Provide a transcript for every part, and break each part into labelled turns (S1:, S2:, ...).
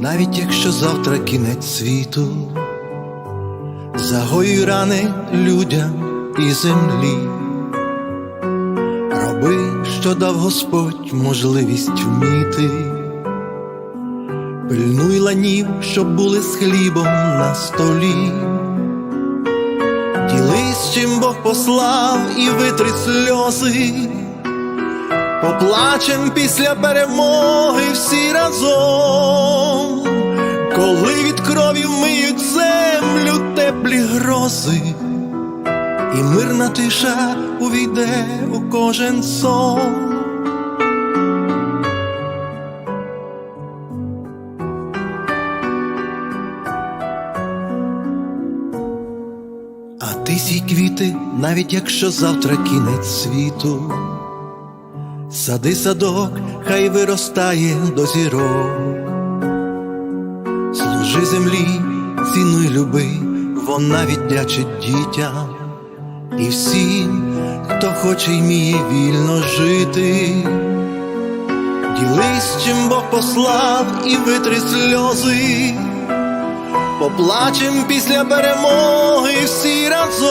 S1: навіть якщо завтра кінець світу, загоюй рани людям і землі, роби, що дав Господь можливість вміти, пильнуй ланів, щоб були з хлібом на столі. Ділись, чим Бог послав, і витри сльози. Поплачем після перемоги всі разом, коли від крові вмиють землю теплі грози, і мирна тиша увійде у кожен сон. А ти сій квіти, навіть якщо завтра кінець світу. Сади садок, хай виростає до зірок. Служи землі, цінуй люби, вона віддячить дітям і всім, хто хоче й вміє вільно жити. Ділись, чим Бог послав, і витри сльози. Поплачем після перемоги всі разом,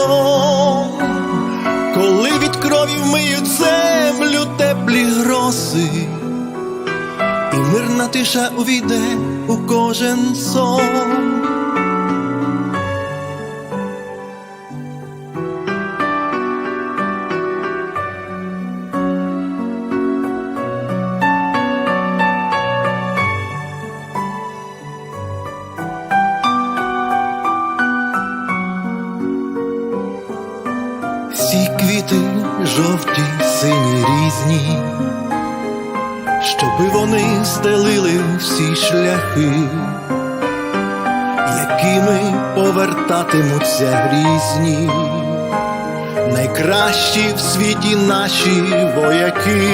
S1: мирна тиша увійде у кожен сон. Всі квіти жовті, сині різні, щоби вони стелили всі шляхи, якими повертатимуться грізні, найкращі в світі наші вояки,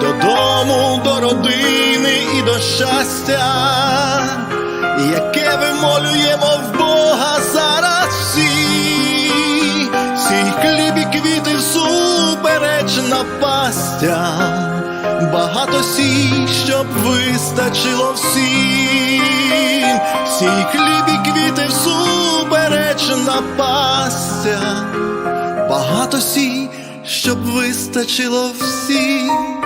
S1: додому, до родини і до щастя, яке вимолюємо в Бога зараз всі. Сій хліб і квіти всупереч напастям, багато сій, щоб вистачило всім. Сій хліб і квіти всупереч напастя. багато сій, щоб вистачило всім.